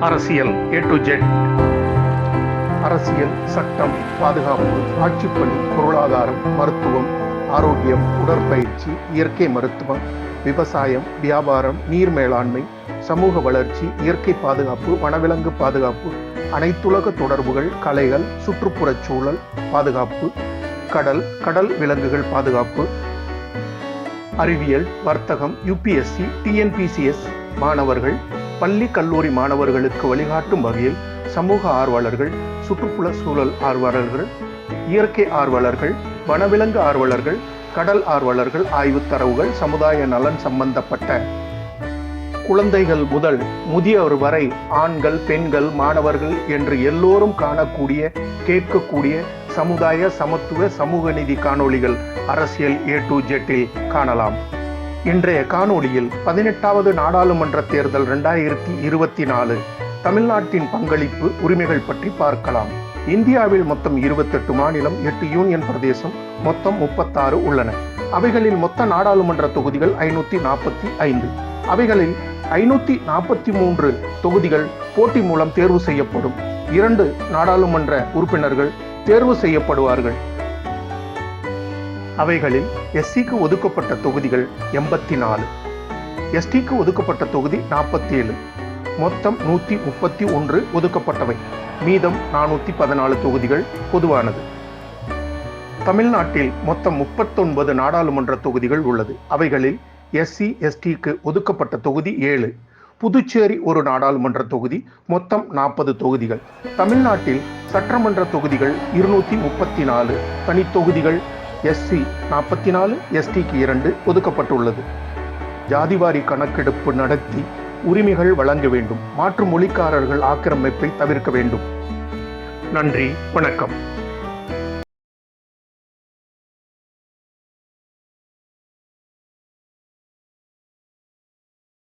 அரசியல் A to Z அரசியல் சட்டம் பாதுகாப்பு ஆட்சிப்பணி பொருளாதாரம் மருத்துவம் ஆரோக்கியம் உடற்பயிற்சி இயற்கை மருத்துவம் விவசாயம் வியாபாரம் நீர் மேலாண்மை சமூக வளர்ச்சி இயற்கை பாதுகாப்பு வனவிலங்கு பாதுகாப்பு அனைத்துலக தொடர்புகள் கலைகள் சுற்றுப்புறச் சூழல் பாதுகாப்பு கடல் கடல் விலங்குகள் பாதுகாப்பு அறிவியல் வர்த்தகம் யூபிஎஸ்சி டிஎன்பிசிஎஸ் மாணவர்கள் பள்ளி கல்லூரி மாணவர்களுக்கு வழிகாட்டும் வகையில் சமூக ஆர்வலர்கள் சுற்றுப்புற சூழல் ஆர்வலர்கள் இயற்கை ஆர்வலர்கள் வனவிலங்கு ஆர்வலர்கள் கடல் ஆர்வலர்கள் ஆய்வுத் தரவுகள் சமுதாய நலன் சம்பந்தப்பட்ட குழந்தைகள் முதல் முதியவர் வரை ஆண்கள் பெண்கள் மாணவர்கள் என்று எல்லோரும் காணக்கூடிய கேட்கக்கூடிய சமுதாய சமத்துவ சமூக நீதி காணொளிகள் அரசியல் ஏ டு ஜெட்டில் காணலாம். இன்றைய காணொளியில் பதினெட்டாவது நாடாளுமன்ற தேர்தல் ரெண்டாயிரத்தி இருபத்தி நாலு தமிழ்நாட்டின் பங்களிப்பு உரிமைகள் பற்றி பார்க்கலாம். இந்தியாவில் மொத்தம் இருபத்தெட்டு மாநிலம் எட்டு யூனியன் பிரதேசம் மொத்தம் முப்பத்தாறு உள்ளன. அவைகளில் மொத்த நாடாளுமன்ற தொகுதிகள் ஐநூத்தி நாற்பத்தி ஐந்து. அவைகளில் ஐநூத்தி நாற்பத்தி மூன்று தொகுதிகள் போட்டி மூலம் தேர்வு செய்யப்படும். இரண்டு நாடாளுமன்ற உறுப்பினர்கள் தேர்வு செய்யப்படுவார்கள். அவைகளில் எஸ்சிக்கு ஒதுக்கப்பட்ட தொகுதிகள் எண்பத்தி நாலு எஸ்டிக்கு ஒதுக்கப்பட்ட தொகுதி நாற்பத்தி ஏழு மொத்தம் நூற்றி முப்பத்தி ஒன்று ஒதுக்கப்பட்டவை. மீதம் நானூற்றி பதினாலு தொகுதிகள் பொதுவானது. தமிழ்நாட்டில் மொத்தம் முப்பத்தொன்பது நாடாளுமன்ற தொகுதிகள் உள்ளது. அவைகளில் எஸ்சி எஸ்டிக்கு ஒதுக்கப்பட்ட தொகுதி ஏழு. புதுச்சேரி ஒரு நாடாளுமன்ற தொகுதி மொத்தம் நாற்பது தொகுதிகள். தமிழ்நாட்டில் சட்டமன்ற தொகுதிகள் இருநூத்தி முப்பத்தி நாலு தனித்தொகுதிகள் எஸ்சி நாற்பத்தி நாலு எஸ்டிக்கு இரண்டு ஒதுக்கப்பட்டுள்ளது. ஜாதிவாரி கணக்கெடுப்பு நடத்தி உரிமைகள் வழங்க வேண்டும். மாற்று மொழிக்காரர்கள் ஆக்கிரமிப்பை தவிர்க்க வேண்டும். நன்றி வணக்கம்.